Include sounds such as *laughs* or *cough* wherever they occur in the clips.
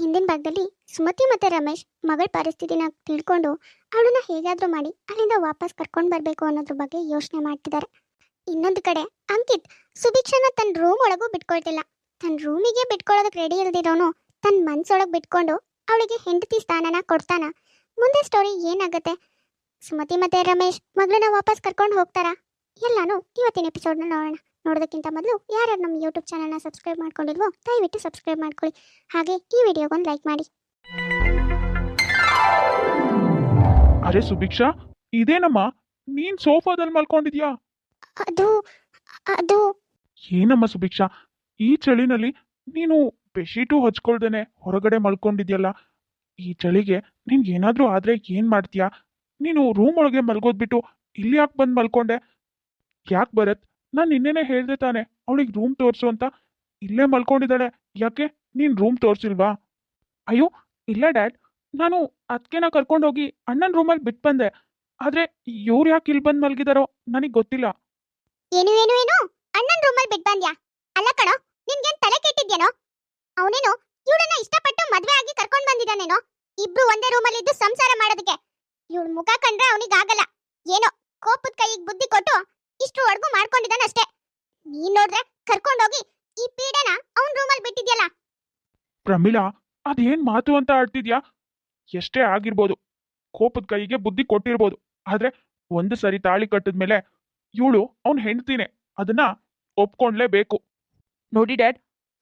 ಹಿಂದಿನ ಭಾಗದಲ್ಲಿ ಸುಮತಿ ಮತ್ತೆ ರಮೇಶ್ ಮಗಳ ಪರಿಸ್ಥಿತಿನ ತಿಳ್ಕೊಂಡು ಅವಳನ್ನ ಹೇಗಾದ್ರೂ ಮಾಡಿ ಅಲ್ಲಿಂದ ವಾಪಸ್ ಕರ್ಕೊಂಡು ಬರಬೇಕು ಅನ್ನೋದ್ರ ಬಗ್ಗೆ ಯೋಚನೆ ಮಾಡ್ತಿದ್ದಾರೆ ಇನ್ನೊಂದು ಕಡೆ ಅಂಕಿತ್ ಸುಭಿಕ್ಷನ ತನ್ನ ರೂಮ್ ಒಳಗೂ ಬಿಟ್ಕೊಳ್ತಿಲ್ಲ. ತನ್ನ ರೂಮಿಗೆ ಬಿಟ್ಕೊಳ್ಳೋದಕ್ಕೆ ರೆಡಿ ಇಲ್ದಿರೋನು ತನ್ನ ಮನ್ಸೊಳಗೆ ಬಿಟ್ಕೊಂಡು ಅವಳಿಗೆ ಹೆಂಡತಿ ಸ್ಥಾನನ ಕೊಡ್ತಾನ. ಮುಂದೆ ಸ್ಟೋರಿ ಏನಾಗುತ್ತೆ? ಸುಮತಿ ಮತ್ತೆ ರಮೇಶ್ ಮಗಳನ್ನ ವಾಪಸ್ ಕರ್ಕೊಂಡು ಹೋಗ್ತಾರಾ? ಎಲ್ಲಾನು ಇವತ್ತಿನ ಎಪಿಸೋಡ್ನ ನೋಡೋಣ. ನೋಡೋದಕ್ಕಿಂತ ಮೊದಲು ಯಾರು ನಮ್ಮ ಯೂಟ್ಯೂಬ್ ಚಾನಲ್ನ ಸಬ್ಸ್ಕ್ರೈಬ್ ಮಾಡ್ಕೊಂಡಿಲ್ವೋ ದಯವಿಟ್ಟು ಸಬ್ಸ್ಕ್ರೈಬ್ ಮಾಡ್ಕೊಳ್ಳಿ. ಹಾಗೆ ಈ ವಿಡಿಯೋಗೊಂದು ಲೈಕ್ ಮಾಡಿ. ಅರೆ ಸುಭಿಕ್ಷಾ ಇದೇನಮ್ಮ? ನೀನ್ ಸೋಫಾದಲ್ಲಿ ಮಲ್ಕೊಂಡಿದ್ಯಾ? ಅದು ಅದು. ಏನಮ್ಮ ಸುಭಿಕ್ಷಾ ಈ ಚಳಿನಲ್ಲಿ ನೀನು ಬೆಡ್ಶೀಟು ಹಚ್ಕೊಳ್ದೇನೆ ಹೊರಗಡೆ ಮಲ್ಕೊಂಡಿದ್ಯಲ್ಲ ಈ ಚಳಿಗೆ ನಿನ್ಗೆ ಏನಾದರೂ ಆದ್ರೆ ಏನ್ ಮಾಡ್ತೀಯಾ? ನೀನು ರೂಮ್ ಒಳಗೆ ಮಲ್ಗೋದ್ಬಿಟ್ಟು ಇಲ್ಲಿ ಯಾಕೆ ಬಂದು ಮಲ್ಕೊಂಡೆ? ಯಾಕೆ ಭರತ್? ನಾನು ನಿನ್ನೆನೆ ಹೇಳ್ದೆ ತಾನೆ, ಅವಳಿಗೆ ರೂಮ್ ತೋರಿಸು ಅಂತ. ಇಲ್ಲೇ ಮಲ್ಕೊಂಡಿದ್ದಾಳೆ. ಯಾಕೆ? ನೀನ್ ರೂಮ್ ತೋರಿಸಿಲ್ವಾ? ಅಯ್ಯೋ, ಇಲ್ಲ ಡ್ಯಾಡ್. ನಾನು ಅದಕ್ಕೆ ನಾ ಕರ್ಕೊಂಡೋಗಿ ಅಣ್ಣನ ರೂಮಲ್ಲಿ ಬಿಟ್ಟು ಬಂದೆ. ಆದ್ರೆ ಇವ್ರು ಯಾಕೆ ಇಲ್ಲಿ ಬಂದು ಮಲ್ಗಿದಾರೋ ನನಗೆ ಗೊತ್ತಿಲ್ಲ. ಏನು ಏನು ಏನು? ಅಣ್ಣನ ರೂಮಲ್ಲಿ ಬಿಟ್ಟು ಬಂದ್ಯಾ? ಅಲ್ಲ ಕಣೋ ನಿನ್ಗೆ ತಲೆ ಕೆಟ್ಟಿದ್ಯೇನೋ? ಅವನೇನು ಇವಳನ್ನ ಇಷ್ಟಪಟ್ಟು ಮದ್ವೆ ಆಗಿ ಕರ್ಕೊಂಡ್ ಬಂದಿದ್ದಾನೇನೋ? ಇಬ್ರು ಒಂದೇ ರೂಮಲ್ಲಿ ಇದ್ದು ಸಂಸಾರ ಮಾಡೋದಕ್ಕೆ. ಇವಳ ಮುಖ ಕಂಡ್ರೆ ಅವನಿಗಾಗಲ್ಲ ಏನೋ, ಕೋಪದ ಕೈಗೆ ಬುದ್ಧಿ ಕೊಟ್ಟು ಇಷ್ಟು ಮಾಡ್ಕೊಂಡಿದ್ದಾನೆ ಅಷ್ಟೇ. ನೀನ್ ನೋಡ್ರೆ ಕರ್ಕೊಂಡೋಗಿ ಈ ಪೀಡೆನ ಅವನ್ ರೂಮಲ್ಲಿ ಬಿಟ್ಟಿದ್ಯಲ್ಲ? ಪ್ರಮೀಳಾ ಅದೇನ್ ಮಾತು ಅಂತ ಆಡ್ತಿದ್ಯಾ? ಎಷ್ಟೇ ಆಗಿರ್ಬೋದು ಕೋಪದ ಕೈಗೆ ಬುದ್ಧಿ ಕೊಟ್ಟಿರ್ಬೋದು ಆದ್ರೆ ಒಂದು ಸರಿ ತಾಳಿ ಕಟ್ಟಿದ್ಮೇಲೆ ಇವಳು ಅವನ್ ಹೆಂಡ್ತಿನೇ ಅದನ್ನ ಒಪ್ಕೊಂಡ್ಲೇಬೇಕು. ನೋಡಿ ಡ್ಯಾಡ್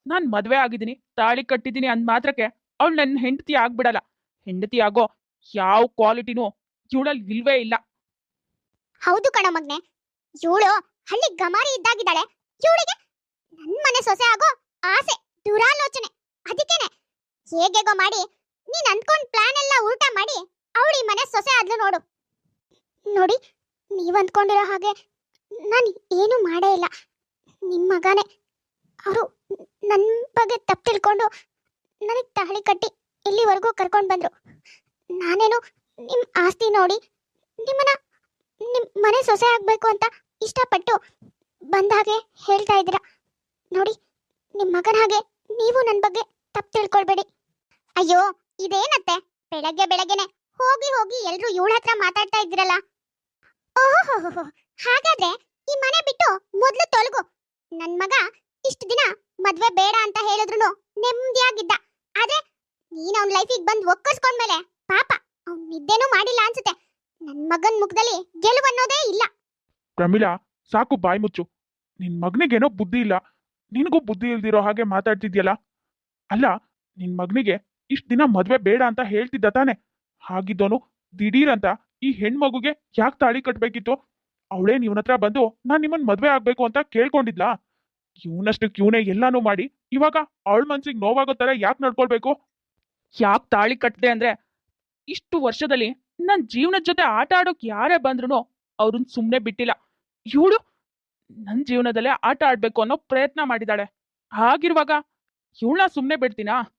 ನಾನ್ ಮದ್ವೆ ಆಗಿದ್ದೀನಿ ತಾಳಿ ಕಟ್ಟಿದ್ದೀನಿ ಅಂದ್ ಮಾತ್ರಕ್ಕೆ ಅವ್ಳು ನನ್ನ ಹೆಂಡತಿ ಆಗ್ಬಿಡಲ್ಲ. ಹೆಂಡತಿ ಆಗೋ ಯಾವ ಕ್ವಾಲಿಟಿನೂ ಇವಳಲ್ಲಿ ಇಲ್ವೇ ಇಲ್ಲ. ಹೌದು ಕಣ ಮಗ್ನೆ ಇವಳು ಹಳ್ಳಿ ಗಮಾರಿ ಇದ್ದಾಗಿದ್ದಾಳೆ. ಇವಳಿಗೆ ನನ್ ಮನೆ ಸೊಸೆ ಆಗೋ ಆಸೆ, ದುರಾಲೋಚನೆ. ಅದಕ್ಕೇನೆ ಹೇಗೆಗೋ ಮಾಡಿ ನೀನ್ ಅನ್ಕೊಂಡ್ ಪ್ಲಾನ್ ಎಲ್ಲ ಊಟ ಮಾಡಿ ಅವಳು ಮನೆ ಸೊಸೆ ಆದ್ಲು ನೋಡು. ನೋಡಿ, ನೀವ್ ಅಂದ್ಕೊಂಡಿರೋ ಹಾಗೆ ನಾನು ಏನು ಮಾಡೇ ಇಲ್ಲ. ನಿಮ್ ಮಗನೇ ಅವರು ನನ್ನ ಬಗ್ಗೆ ತಪ್ಪು ತಿಳ್ಕೊಂಡು ನನಗೆ ತಾಳಿ ಕಟ್ಟಿ ಇಲ್ಲಿವರೆಗೂ ಕರ್ಕೊಂಡು ಬಂದ್ರು. ನಾನೇನು ನಿಮ್ ಆಸ್ತಿ ನೋಡಿ ನಿಮ್ಮನ್ನ ನಿಮ್ ಮನೆ ಸೊಸೆ ಆಗ್ಬೇಕು ಅಂತ ಇಷ್ಟಪಟ್ಟು ಬಂದಾಗೆ ಹೇಳ್ತಾ ಇದ್ದೀರಾ? ನೋಡಿ ನಿಮ್ಮ ಮಗನ ಹಾಗೆ ನೀವು ನನ್ನ ಬಗ್ಗೆ ತಪ್ಪು ತಿಳ್ಕೊಳ್ಬೇಡಿ. ಅಯ್ಯೋ, ಇದೇನತ್ತೆ? ಬೆಳಗ್ಗೆ ಬೆಳಗ್ಗೆನೆ ಹೋಗಿ ಹೋಗಿ ಎಲ್ಲರೂ ಇವಳ ಹತ್ರ ಮಾತಾಡ್ತಾ ಇದ್ದೀರಲ್ಲ? ಓಹೋ ಹಾಗಾದ್ರೆ ಈ ಮನೆ ಬಿಟ್ಟು ಮೊದ್ಲು ತೊಲಗು. ನನ್ ಮಗ ಇಷ್ಟು ದಿನ ಮದ್ವೆ ಬೇಡ ಅಂತ ಹೇಳಿದ್ರು ನೆಮ್ಮದಿಯಾಗಿದ್ದ ಆದ್ರೆ ನೀನ್ ಅವ್ನ ಲೈಫಿಗೆ ಬಂದು ಒಕ್ಕಸ್ಕೊಂಡ್ಮೇಲೆ ಪಾಪ, ಅವ್ನ್ ನಿದ್ದೆನೂ ಮಾಡಿಲ್ಲ ಅನ್ಸುತ್ತೆ. ನನ್ ಮಗನ್ ಮುಖದಲ್ಲಿ ಗೆಲುವು ಅನ್ನೋದೇ ಇಲ್ಲ. ಪ್ರಮೀಳಾ, ಸಾಕು ಬಾಯಿ ಮುಚ್ಚು. ನಿನ್ ಮಗನಿಗೇನೋ ಬುದ್ಧಿ ಇಲ್ಲ. ನಿನಗೂ ಬುದ್ಧಿ ಇಲ್ದಿರೋ ಹಾಗೆ ಮಾತಾಡ್ತಿದ್ಯಲ್ಲ? ಅಲ್ಲ, ನಿನ್ ಮಗನಿಗೆ ಇಷ್ಟ್ ದಿನ ಮದ್ವೆ ಬೇಡ ಅಂತ ಹೇಳ್ತಿದ್ದ ತಾನೆ. ಹಾಗಿದ್ದೋನು ದಿಢೀರಂತ ಈ ಹೆಣ್ಮಗುಗೆ ಯಾಕೆ ತಾಳಿ ಕಟ್ಬೇಕಿತ್ತು? ಅವಳೇ ಇವನ ಹತ್ರ ಬಂದು ನಾನ್ ನಿಮ್ಮನ್ ಮದ್ವೆ ಆಗ್ಬೇಕು ಅಂತ ಕೇಳ್ಕೊಂಡಿದ್ಲಾ? ಇವನಷ್ಟಕ್ಕೆ ಇವನೇ ಎಲ್ಲಾನು ಮಾಡಿ ಇವಾಗ ಅವಳ ಮನ್ಸಿಗೆ ನೋವಾಗೋ ತರ ಯಾಕೆ ನಡ್ಕೊಳ್ಬೇಕು? ಯಾಕೆ ತಾಳಿ ಕಟ್ಟದೆ ಅಂದ್ರೆ ಇಷ್ಟು ವರ್ಷದಲ್ಲಿ ನನ್ನ ಜೀವನದ ಜೊತೆ ಆಟ ಆಡೋಕ್ ಯಾರೇ ಬಂದ್ರು ಅವ್ರನ್ನ ಸುಮ್ಮನೆ ಬಿಟ್ಟಿಲ್ಲ. ಇವಳು ನನ್ನ ಜೀವನದಲ್ಲೇ ಆಟ ಆಡ್ಬೇಕು ಅನ್ನೋ ಪ್ರಯತ್ನ ಮಾಡಿದಾಳೆ. ಹಾಗಿರುವಾಗ ಇವಳನ್ನ ಸುಮ್ಮನೆ ಬಿಡ್ತೀನಾ?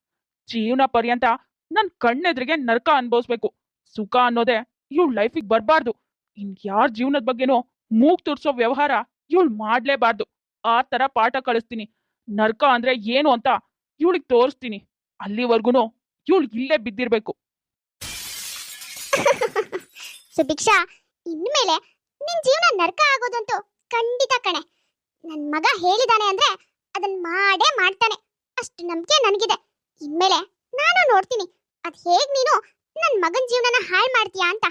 ಜೀವನ ಪರ್ಯಂತ ನನ್ನ ಕಣ್ಣೆದ್ರಿಗೆ ನರಕ ಅನ್ಭವಿಸ್ಬೇಕು. ಸುಖ ಅನ್ನೋದೇ ಇವಳ ಲೈಫಿಗೆ ಬರಬಾರ್ದು. ಇನ್ ಯಾರ ಜೀವನದ ಬಗ್ಗೆನೂ ಮೂಗ್ ತುರ್ಸೋ ವ್ಯವಹಾರ ಇವಳು ಮಾಡ್ಲೇಬಾರ್ದು. ಆ ತರ ಪಾಠ ಕಳಿಸ್ತೀನಿ. ನರಕ ಅಂದ್ರೆ ಏನು ಅಂತ ಇವಳಿಗೆ ತೋರಿಸ್ತೀನಿ. ಅಲ್ಲಿವರ್ಗುನು ಇವಳು ಇಲ್ಲೇ ಬಿದ್ದಿರ್ಬೇಕು. *laughs* ಇನ್ಮೇಲೆ ನಿನ್ ಜೀವನ ನರ್ಕ ಆಗೋದಂತೂ ಖಂಡಿತ ಕಣೆ. ನನ್ ಮಗ ಹೇಳಿದಾನೆ ಅಂದ್ರೆ ಅದನ್ ಮಾಡೇ ಮಾಡ್ತಾನೆ. ಅಷ್ಟು ನಂಬಿಕೆ ನನಗಿದೆ. ಇನ್ಮೇಲೆ ನಾನು ನೋಡ್ತೀನಿ. ಅದ್ ಹೇಗ್ ನೀನು ನನ್ ಮಗನ್ ಜೀವನನ ಹಾಳು ಮಾಡ್ತೀಯಾ ಅಂತ.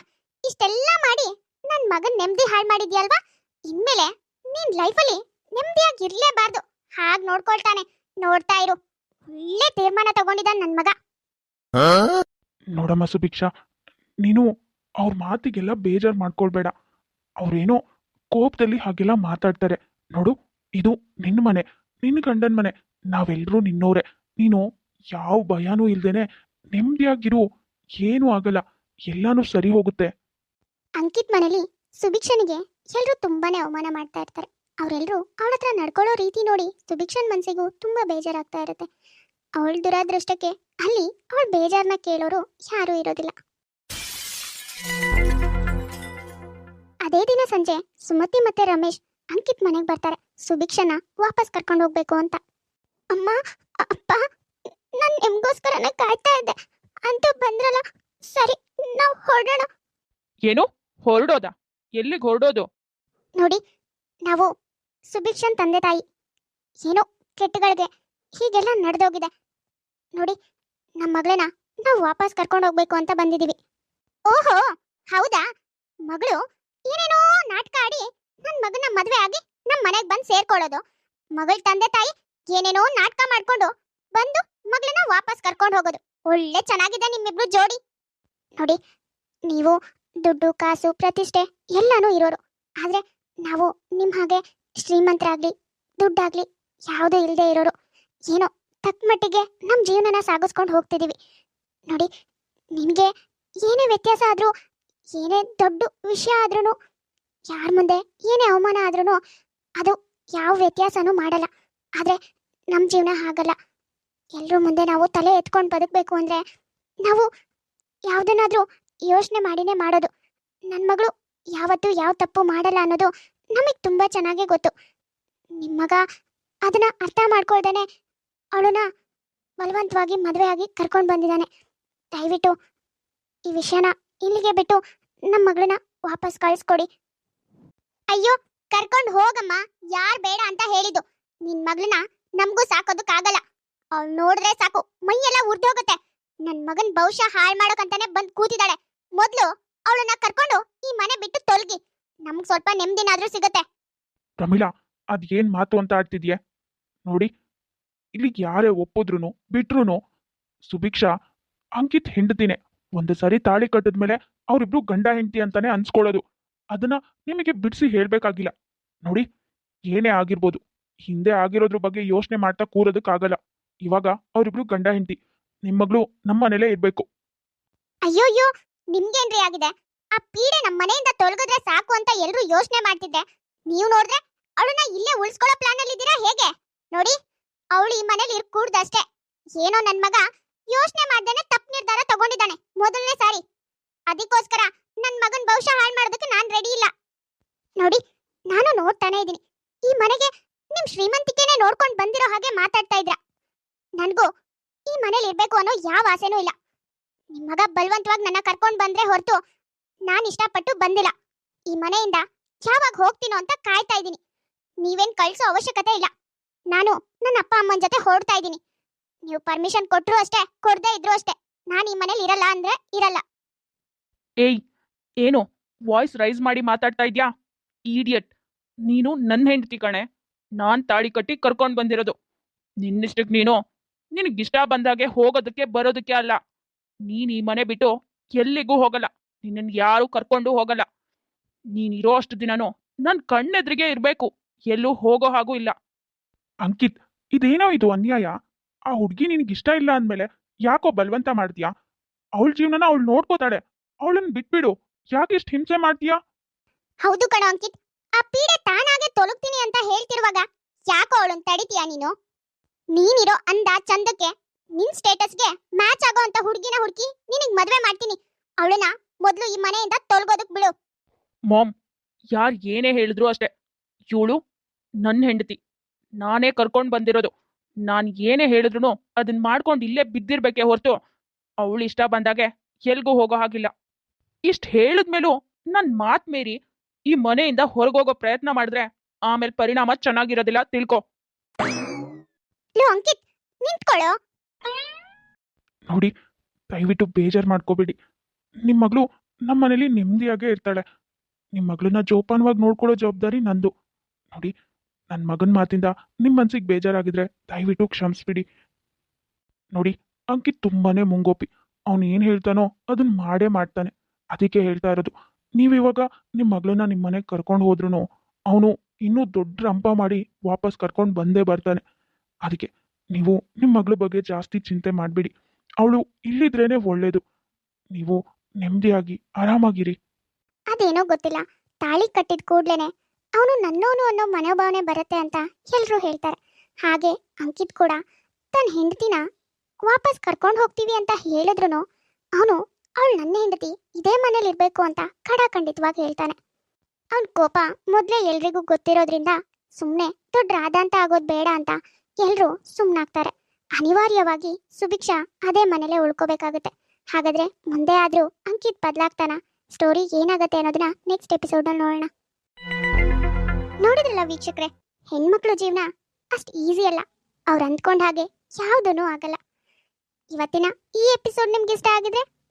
ಇಷ್ಟೆಲ್ಲ ಮಾಡಿ ನನ್ ಮಗನ್ ನೆಮ್ಮದಿ ಹಾಳು ಮಾಡಿದ್ಯಲ್ವಾ? ಇನ್ಮೇಲೆ ನಿನ್ ಲೈಫಲ್ಲಿ ನೆಮ್ಮದಿಯಾಗಿ ಇರ್ಲೇಬಾರ್ದು ಹಾಗ್ ನೋಡ್ಕೊಳ್ತಾನೆ. ನೋಡ್ತಾ ಇರು. ಒಳ್ಳೆ ತೀರ್ಮಾನ ತಗೊಂಡಿದ್ದಾನೆ ನನ್ ಮಗ. ನೋಡಮ್ಮ ಸುಭಿಕ್ಷಾ ನೀನು ಅವ್ರ ಮಾತಿಗೆಲ್ಲ ಬೇಜಾರು ಮಾಡ್ಕೊಳ್ಬೇಡ. ಅವ್ರೇನೋ ಕೋಪದಲ್ಲಿ ಹಾಗೆಲ್ಲ ಮಾತಾಡ್ತಾರೆ. ನೋಡು, ಇದು ನಿನ್ನ ಮನೆ ನಿನ್ನ ಗಂಡನ ಮನೆ ನಾವೆಲ್ಲರೂ ನಿನ್ನೋರೆ. ನೀನು ಯಾವ ಭಯನೂ ಇಲ್ದೇನೆ ನೆಮ್ಮದಿಯಾಗಿರು ಏನೂ ಆಗಲ್ಲ, ಎಲ್ಲಾನು ಸರಿ ಹೋಗುತ್ತೆ. ಅಂಕಿತ್ ಮನೇಲಿ ಸುಭಿಕ್ಷನಿಗೆ ಎಲ್ಲರೂ ತುಂಬಾನೇ ಅವಮಾನ ಮಾಡ್ತಾ ಇರ್ತಾರೆ. ಅವರೆಲ್ಲರೂ ಅವಳ ಹತ್ರ ನಡ್ಕೊಳ್ಳೋ ರೀತಿ ನೋಡಿ ಸುಭಿಕ್ಷನ್ ಮನಸ್ಸಿಗೂ ತುಂಬಾ ಬೇಜಾರಾಗ್ತಾ ಇರುತ್ತೆ. ಅವಳ ದುರಾದೃಷ್ಟಕ್ಕೆ ಅಲ್ಲಿ ಅವಳ ಬೇಜಾರನ್ನ ಕೇಳೋರು ಯಾರೂ ಇರೋದಿಲ್ಲ. ಅದೇ ದಿನ ಸಂಜೆ ಸುಮತಿ ಮತ್ತೆ ರಮೇಶ್ ಅಂಕಿತ್ ಮನೆಗೆ ಬರ್ತಾರೆ. ಸುಭಿಕ್ಷನ ವಾಪಸ್ ಕರ್ಕೊಂಡು ಹೋಗ್ಬೇಕು ಅಂತ. ಅಮ್ಮ ಅಪ್ಪ ನಾನು ನಿಮ್ಗೋಸ್ಕರನೇ ಕಾಯ್ತಾ ಇದ್ದೆ. ಅಂತ ಬಂದ್ರಲ್ಲ ಸರಿ ನಾವು ಹೊರಡೋಣ. ಏನು? ಹೊರಡೋದಾ? ಎಲ್ಲಿಗೆ ಹೊರಡೋದು? ನೋಡಿ ನಾವು ಸುಭಿಕ್ಷನ್ ತಂದೆ ತಾಯಿ. ಏನೋ ಕೆಟ್ಟಗಳಿಗೆ ಹೀಗೆಲ್ಲ ನಡೆದೋಗಿದೆ. ನೋಡಿ ನಮ್ಮ ಮಗಳನ್ನ ನಾವು ವಾಪಸ್ ಕರ್ಕೊಂಡು ಹೋಗ್ಬೇಕು ಅಂತ ಬಂದಿದೀವಿ. ಓಹೋ ಹೌದಾ? ಮಗಳು ಆಡಿ ನನ್ನ ಮಗನ ಮದುವೆ ಆಗಿ ನಮ್ಮ ಮನೆಗೆ ಬಂದು ಸೇರ್ಕೊಳ್ಳೋದು. ಮಗಳ ತಂದೆ ತಾಯಿ ಏನೇನೋ ನಾಟಕ ಮಾಡ್ಕೊಂಡು ಬಂದು ಮಗಳನ್ನ ವಾಪಸ್ ಕರ್ಕೊಂಡು ಹೋಗೋದು. ಒಳ್ಳೆ ಚೆನ್ನಾಗಿದೆ ನಿಮ್ಮಿಬ್ರು ಜೋಡಿ. ನೋಡಿ, ನೀವು ದುಡ್ಡು, ಕಾಸು, ಪ್ರತಿಷ್ಠೆ ಎಲ್ಲಾನು ಇರೋರು. ಆದ್ರೆ ನಾವು ನಿಮ್ಮ ಹಾಗೆ ಶ್ರೀಮಂತರಾಗ್ಲಿ, ದುಡ್ಡಾಗ್ಲಿ ಯಾವುದೂ ಇಲ್ಲದೆ ಇರೋರು. ಏನೋ ತಕ್ಕ ಮಟ್ಟಿಗೆ ನಮ್ಮ ಜೀವನನ ಸಾಗಿಸ್ಕೊಂಡು ಹೋಗ್ತಿದೀವಿ. ನೋಡಿ, ನಿಮಗೆ ಏನೇ ವ್ಯತ್ಯಾಸ ಆದರೂ, ಏನೇ ದೊಡ್ಡ ವಿಷಯ ಆದ್ರೂ ಯಾರ ಮುಂದೆ? ಏನೇ ಅವಮಾನ ಆದ್ರೂ ಅದು ಯಾವ ವ್ಯತ್ಯಾಸನೂ ಮಾಡಲ್ಲ. ಆದರೆ ನಮ್ಮ ಜೀವನ ಹಾಗಲ್ಲ. ಎಲ್ಲರ ಮುಂದೆ ನಾವು ತಲೆ ಎತ್ಕೊಂಡು ಬದುಕಬೇಕು ಅಂದ್ರೆ ನಾವು ಯಾವುದನ್ನಾದರೂ ಯೋಚನೆ ಮಾಡಿನೇ ಮಾಡೋದು. ನನ್ನ ಮಗಳು ಯಾವತ್ತೂ ಯಾವ ತಪ್ಪು ಮಾಡಲ್ಲ ಅನ್ನೋದು ನಮಗೆ ತುಂಬ ಚೆನ್ನಾಗಿ ಗೊತ್ತು. ನಿಮ್ಮ ಮಗ ಅದನ್ನ ಅರ್ಥ ಮಾಡ್ಕೊಳ್ದೇನೆ ಅವಳನ್ನ ಬಲವಂತವಾಗಿ ಮದುವೆ ಆಗಿ ಕರ್ಕೊಂಡು ಬಂದಿದ್ದಾನೆ ದಯವಿಟ್ಟು ಈ ವಿಷಯನ ಇಲ್ಲಿಗೆ ಬಿಟ್ಟು ನಮ್ಮ ಮಗಳನ್ನ ವಾಪಸ್ ಕಳಿಸ್ಕೊಡಿ. ಅಯ್ಯೋ, ಕರ್ಕೊಂಡು ಹೋಗಮ್ಮ. ಯಾರ್ ಬೇಡ ಅಂತ ಹೇಳಿದ್ದು. ನಿನ್ ಮಗಳನ್ನ ನಮಗೂ ಸಾಕೋದಕ್ಕಾಗಲ್ಲ ಅವ್ಳು ನೋಡಿದ್ರೆ ಸಾಕು, ಮೈಯೆಲ್ಲ ಉರ್ದೋಗುತ್ತೆ. ನನ್ನ ಮಗನ್ ಭವಿಷ್ಯ ಹಾಳ್ ಮಾಡೋಕಂತಾನೆ ಬಂದು ಕೂತಿದ್ದಾಳೆ ಮೊದ್ಲು ಅವಳನ್ನ ಕರ್ಕೊಂಡು ಈ ಮನೆ ಬಿಟ್ಟು ತೊಲಗಿ. ನಮ್ಗ್ ಸ್ವಲ್ಪ ನೆಮ್ಮದಿನಾದ್ರೂ ಸಿಗುತ್ತೆ. ಪ್ರಮೀಳಾ ಏನ್ ಮಾತು ಅಂತ ಆಡ್ತಿದ್ಯೆ ನೋಡಿ ಇಲ್ಲಿ ಯಾರೇ ಒಪ್ಪಿದ್ರು ಬಿಟ್ರು ಸುಭಿಕ್ಷಾ, ಅಂಕಿತ್ ಹೆಂಡತಿನೇ, ಒಂದು ಸರಿ ತಾಳಿ ಕಟ್ಟಿದ್ಮೇಲೆ ಅವ್ರಿಬ್ರು ಗಂಡ ಹೆಂಡತಿ ಅಂತಾನೆ ಅನ್ಸ್ಕೊಳ್ಳೋದು. ಅದನ್ನ ನಿಮಗೆ ಬಿಡಿಸಿ ಹೇಳ್ಬೇಕಾಗಿಲ್ಲ. ನೋಡಿ, ಏನೇ ಆಗಿರ್ಬೋದು, ಹಿಂದೆ ಆಗಿರೋದ್ರ ಬಗ್ಗೆ ಯೋಚನೆ ಮಾಡ್ತಾ ಕೂರೋದಕ್ಕಾಗಲ್ಲ. ಇವಾಗ ಅವರಿಬ್ರು ಗಂಡ ಹೆಂಡತಿ ನಿಮ್ಮ ಮಗಳು ನಮ್ಮ ಮನೇಲೇ ಇರ್ಬೇಕು. ಅಯ್ಯೋಯ್ಯೋ, ನಿಮ್ಗೇನ್ರಿ ಆಗಿದೆ? ಆ ಪೀಡೆ ನಮ್ಮ ಮನೆಯಿಂದ ತೊಲಗಿದ್ರೆ ಸಾಕು ಅಂತ ಎಲ್ಲರೂ ಯೋಚನೆ ಮಾಡ್ತಿದ್ದೆ. ನೀವು ನೋಡಿದ್ರೆ ಅವಳನ್ನ ಇಲ್ಲೇ ಉಳಿಸ್ಕೊಳ್ಳೋ ಪ್ಲಾನ್ ಅಲ್ಲಿ ಇದ್ದೀರಾ ಹೇಗೆ? ನೋಡಿ, ಅವಳು ಈ ಮನೇಲಿ ಇರ್ಕೂಡ್ದಷ್ಟೇ ಏನೋ ನನ್ ಮಗ ಯೋಚನೆ ಮಾಡ್ದೇನೆ ತಪ್ಪು ನಿರ್ಧಾರ ತಗೊಂಡಿದ್ದಾನೆ, ಮೊದಲನೇ ಸಾರಿ. ಅದಕ್ಕೋಸ್ಕರ ನನ್ ಮಗನ್ ಭವಿಷ್ಯ ಹಾಳು ಮಾಡೋದಕ್ಕೆ ನಾನು ರೆಡಿ ಇಲ್ಲ. ನೋಡಿ, ನಾನು ನೋಡ್ತಾನೆ ಇದ್ದೀನಿ. ಈ ಮನೆಗೆ ನಿಮ್ ಶ್ರೀಮಂತಿಕೆನೆ ನೋಡ್ಕೊಂಡು ಬಂದಿರೋ ಹಾಗೆ ಮಾತಾಡ್ತಾ ಇದ್ರ ನನಗೂ ಈ ಮನೇಲಿ ಇರ್ಬೇಕು ಅನ್ನೋ ಯಾವ ಆಸೆನೂ ಇಲ್ಲ. ನಿಮ್ ಮಗ ಬಲವಂತವಾಗಿ ನನ್ನ ಕರ್ಕೊಂಡು ಬಂದ್ರೆ ಹೊರತು ನಾನ್ ಇಷ್ಟಪಟ್ಟು ಬಂದಿಲ್ಲ. ಈ ಮನೆಯಿಂದ ಯಾವಾಗ ಹೋಗ್ತೀನೋ ಅಂತ ಕಾಯ್ತಾ ಇದ್ದೀನಿ. ನೀವೇನ್ ಕಳ್ಸೋ ಅವಶ್ಯಕತೆ ಇಲ್ಲ. ನಾನು ನನ್ನ ಅಪ್ಪ ಅಮ್ಮನ ಜೊತೆ ಹೊರಡ್ತಾ ಇದ್ದೀನಿ. ನೀವು ಪರ್ಮಿಷನ್ ಕೊಟ್ರು ಅಷ್ಟೇ, ಕೊಡದೇ ಇದ್ರು ಅಷ್ಟೇ. ನಾನು ಈ ಮನೇಲಿ ಇರಲ್ಲ ಅಂದ್ರೆ ಇರಲ್ಲ. ಏಯ್ ಏನು? ವಾಯ್ಸ್ ರೈಸ್ ಮಾಡಿ ಮಾತಾಡ್ತಾ ಇದ್ಯಾ? ಈಡಿಯಟ್ ನೀನು ನನ್ನ ಹೆಂಡತಿ ಕಣೆ. ನಾನ್ ತಾಳಿ ಕಟ್ಟಿ ಕರ್ಕೊಂಡು ಬಂದಿರೋದು. ನಿನ್ನಿಷ್ಟಕ್ಕೆ ನೀನು? ನಿನಗಿಷ್ಟ ಬಂದಾಗೆ ಹೋಗೋದಕ್ಕೆ ಬರೋದಕ್ಕೆ ಅಲ್ಲ. ನೀನ್ ಈ ಮನೆ ಬಿಟ್ಟು ಎಲ್ಲಿಗೂ ಹೋಗಲ್ಲ. ನಿನ್ನನ್ನು ಯಾರು ಕರ್ಕೊಂಡು ಹೋಗಲ್ಲ. ನೀನ್ ಇರೋ ಅಷ್ಟು ದಿನನೂ ನನ್ ಕಣ್ಣೆದ್ರಿಗೆ ಇರಬೇಕು. ಎಲ್ಲೂ ಹೋಗೋ ಹಾಗೂ ಇಲ್ಲ. ಅಂಕಿತ್, ಇದೇನೋ ಇದು ಅನ್ಯಾಯ? ಆ ಹುಡುಗಿ ನಿನಗಿಷ್ಟ ಇಲ್ಲ ಅಂದ್ಮೇಲೆ ಯಾಕೋ ಬಲವಂತ ಮಾಡ್ತೀಯಾ ಅವಳ ಜೀವನನ ಅವಳು ನೋಡ್ಕೋತಾಳೆ. ಅವಳನ್ನ ಬಿಟ್ಬಿಡು. ಯಾಕೆ ಇಷ್ಟು ಹಿಂಸೆ ಮಾಡ್ತೀಯಾ? ಹೌದು ಕಣೋ ಅಂಕಿತ್. ಆ ಪೀಡೆ ತಾನಾಗೆ ತೊಲಗ್ತೀನಿ ಅಂತ ಹೇಳ್ತಿರುವಾಗ ಯಾಕೋ ಅವಳನ್ನ ತಡಿತೀಯ ನೀನು? ನೀನಿರೋ ಅಂದ ಚಂದಕ್ಕೆ ನಿನ್ ಸ್ಟೇಟಸ್ಗೆ ಮ್ಯಾಚ್ ಆಗೋ ಅಂತ ಹುಡುಗಿನ ಹುಡುಕಿ ನಿನಗ್ ಮದ್ವೆ ಮಾಡ್ತೀನಿ. ಅವಳನ್ನ ಮೊದಲು ಈ ಮನೆಯಿಂದ ತೊಲಗೋದಕ್ ಬಿಡು. ಮಾಮ್ ಯಾರ್ ಏನೇ ಹೇಳಿದ್ರು ಅಷ್ಟೇ. ಇವಳು ನನ್ನ ಹೆಂಡತಿ. ನಾನೇ ಕರ್ಕೊಂಡ್ ಬಂದಿರೋದು. ನಾನು ಏನೇ ಹೇಳಿದ್ರು ಅದನ್ನ ಮಾಡ್ಕೊಂಡು ಇಲ್ಲೇ ಬಿದ್ದಿರ್ಬೇಕೆ ಹೊರತು. ಅವಳು ಇಷ್ಟ ಬಂದಾಗೆ ಎಲ್ಗೂ ಹೋಗೋ ಹಾಗಿಲ್ಲ. ಇಷ್ಟ ಹೇಳಿದ್ಮೇಲೂ ನನ್ನ ಮಾತ್ ಮೀರಿ ಈ ಮನೆಯಿಂದ ಹೊರಗೋಗೋ ಪ್ರಯತ್ನ ಮಾಡಿದ್ರೆ ಆಮೇಲೆ ಪರಿಣಾಮ ಚೆನ್ನಾಗಿರೋದಿಲ್ಲ ತಿಳ್ಕೊ. ಲೋ ಅಂಕಿತ್ ನಿಂತ್ಕೊಳ್ಳೋ. ನೋಡಿ ದಯವಿಟ್ಟು ಬೇಜಾರು ಮಾಡ್ಕೋಬೇಡಿ. ನಿಮ್ಮ ಮಗಳು ನಮ್ಮ ಮನೇಲಿ ನೆಮ್ಮದಿಯಾಗೇ ಇರ್ತಾಳೆ. ನಿಮ್ಮ ಮಗಳನ್ನ ಜೋಪಾನವಾಗಿ ನೋಡ್ಕೊಳ್ಳೋ ಜವಾಬ್ದಾರಿ ನಂದು. ನೋಡಿ ನನ್ನ ಮಗನ ಮಾತಿಂದ ನಿಮ್ಮ ಮನ್ಸಿಗೆ ಬೇಜಾರಾಗಿದ್ರೆ ದಯವಿಟ್ಟು ಕ್ಷಮಿಸ್ಬಿಡಿ. ನೋಡಿ ಅಂಕಿತ್ ತುಂಬಾನೇ ಮುಂಗೋಪಿ. ಅವನು ಏನು ಹೇಳ್ತಾನೋ ಅದನ್ನ ಮಾಡೇ ಮಾಡ್ತಾನೆ. ಅದಕ್ಕೆ ಹೇಳ್ತಾ ಇರೋದು ನೀವು ಇವಾಗ ನಿಮ್ಮ ಮಗಳನ್ನ ನಿಮ್ಮ ಮನೆಗೆ ಕರ್ಕೊಂಡು ಹೋದ್ರೂ ಅವನು ಇನ್ನೂ ದೊಡ್ಡ ರಂಪ ಮಾಡಿ ವಾಪಸ್ ಕರ್ಕೊಂಡು ಬಂದೇ ಬರ್ತಾನೆ. ಅದಕ್ಕೆ ನೀವು ನಿಮ್ಮ ಮಗಳ ಬಗ್ಗೆ ಜಾಸ್ತಿ ಚಿಂತೆ ಮಾಡಬೇಡಿ. ಅವಳು ಇಲ್ಲಿದ್ರೇನೆ ಒಳ್ಳೇದು. ನೀವು ನೆಮ್ಮದಿಯಾಗಿ ಆರಾಮಾಗಿರಿ. ಅದೇನೋ ಗೊತ್ತಿಲ್ಲ. ತಾಳಿ ಕಟ್ಟಿದ ಕೂಡ್ಲೇನೆ ಅವನು ನನ್ನೋನು ಅನ್ನೋ ಮನೋಭಾವನೆ ಬರುತ್ತೆ ಅಂತ ಎಲ್ಲರೂ ಹೇಳ್ತಾರೆ. ಹಾಗೆ ಅಂಕಿತ್ ಕೂಡ ತನ್ನ ಹೆಂಡತಿನ ವಾಪಸ್ ಕರ್ಕೊಂಡು ಹೋಗ್ತೀವಿ ಅಂತ ಹೇಳಿದ್ರು ಅವನು ಅವಳು ನನ್ನ ಹೆಂಡತಿ, ಇದೇ ಮನೇಲಿ ಇರಬೇಕು ಅಂತ ಖಡಾಖಂಡಿತವಾಗಿ ಹೇಳ್ತಾನೆ. ಅವನ ಕೋಪ ಮೊದಲೇ ಎಲ್ರಿಗೂ ಗೊತ್ತಿರೋದ್ರಿಂದ ಸುಮ್ಮನೆ ದೊಡ್ಡ ರಾಧಾಂತ ಆಗೋದು ಬೇಡ ಅಂತ ಎಲ್ಲರೂ ಸುಮ್ಮನಾಗ್ತಾರೆ ಅನಿವಾರ್ಯವಾಗಿ ಸುಭಿಕ್ಷಾ ಅದೇ ಮನೇಲೆ ಉಳ್ಕೋಬೇಕಾಗುತ್ತೆ. ಹಾಗಾದ್ರೆ ಮುಂದೆ ಆದ್ರೂ ಅಂಕಿತ್ ಬದಲಾಗ್ತಾನ? ಸ್ಟೋರಿ ಏನಾಗುತ್ತೆ ಅನ್ನೋದನ್ನ ನೆಕ್ಸ್ಟ್ ಎಪಿಸೋಡ್ನಲ್ಲಿ ನೋಡೋಣ. ನೋಡಿದ್ರಲ್ಲ ವೀಕ್ಷಕರೇ, ಹೆಣ್ಮಕ್ಳು ಜೀವನ ಅಷ್ಟು ಈಸಿ ಅಲ್ಲ. ಅವ್ರು ಅಂದ್ಕೊಂಡ ಹಾಗೆ ಯಾವುದೂ ಆಗಲ್ಲ. ಇವತ್ತಿನ ಈ ಎಪಿಸೋಡ್ ನಿಮ್ಗೆ ಇಷ್ಟ ಆಗಿದ್ರೆ